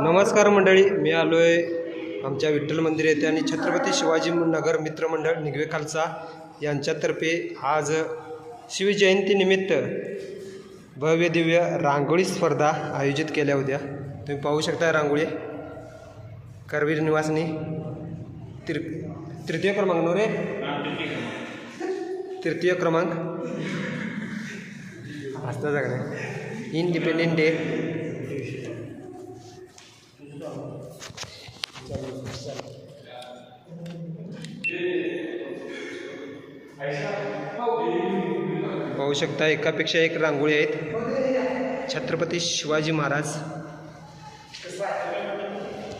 नमस्कार मंडळी मी आलो आहे आमच्या विठ्ठल मंदिर येथे आणि छत्रपती शिवाजी नगर मित्रमंडळ निगवे खालसा यांच्यातर्फे आज शिवजयंतीनिमित्त भव्य दिव्य रांगोळी स्पर्धा आयोजित केल्या होत्या. तुम्ही पाहू शकता रांगोळी. करवीर निवासनी. तिर तृतीय क्रमांक नो रे? तृतीय क्रमांक. असता जागा इंडिपेंडेंट डे पाहू शकता एकापेक्षा एक रांगोळी आहेत. छत्रपती शिवाजी महाराज.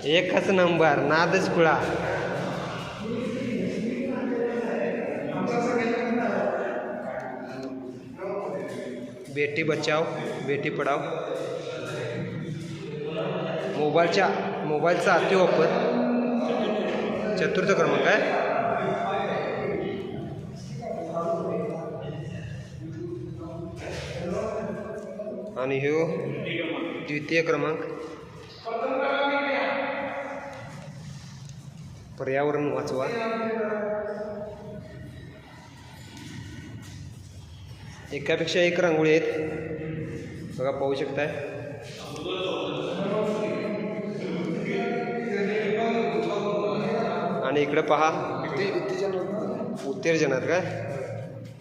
एकच नंबर नादच खुळा. बेटी बचाव बेटी पढाव. मोबाईलच्या मोबाईलचा अतिवापर चतुर्थ क्रमांक आहे आणि ह्यो द्वितीय क्रमांक. पर्यावरण वाचवा. एकापेक्षा एक रांगोळी आहेत. बघा पाहू शकताय. आणि इकडे पहा. उत्तेजनात काय?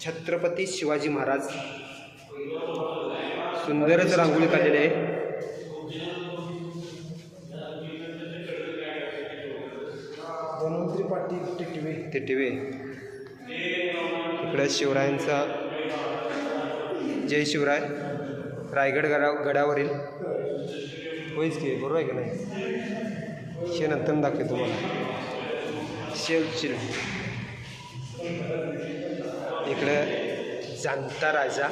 छत्रपती शिवाजी महाराज. सुंदरच रांगोळी काढलेली आहे. धन्वंतरी पाटील टिटवे. ते टी इकडे शिवरायांचा जय शिवराय. रायगड गडा गडावरील. होईच की बरोबर आहे का नाही? शे नंतर दाखवे तुम्हाला. शेव चिर इकडं जाणता राजा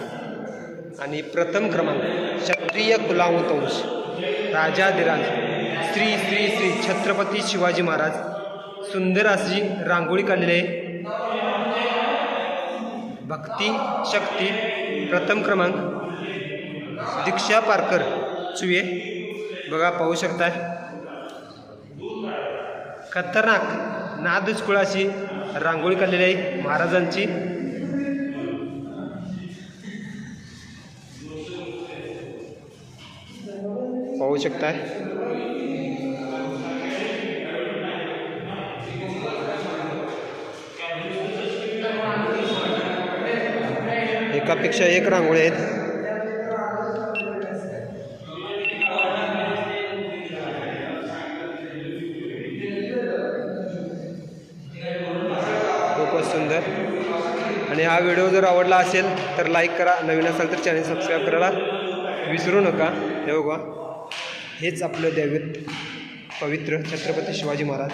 आणि प्रथम क्रमांक क्षत्रिय कुलावतंश राजाधिराज श्री श्री श्री छत्रपती शिवाजी महाराज सुंदर अशी रांगोळी काढलेली आहे भक्ती शक्ती प्रथम क्रमांक दीक्षा पारकर चुये. बघा पाहू शकताय. खतरनाक. नादच रांगोळी काढलेली आहे महाराजांची. पाहू शकताय. एकापेक्षा एक रांगोळी आहेत. खूपच सुंदर. आणि हा व्हिडिओ जर आवडला असेल तर लाईक करा. नवीन असाल तर चॅनल सबस्क्राईब करायला विसरू नका. हे बघा. हेच आपलं दैवत पवित्र छत्रपती शिवाजी महाराज.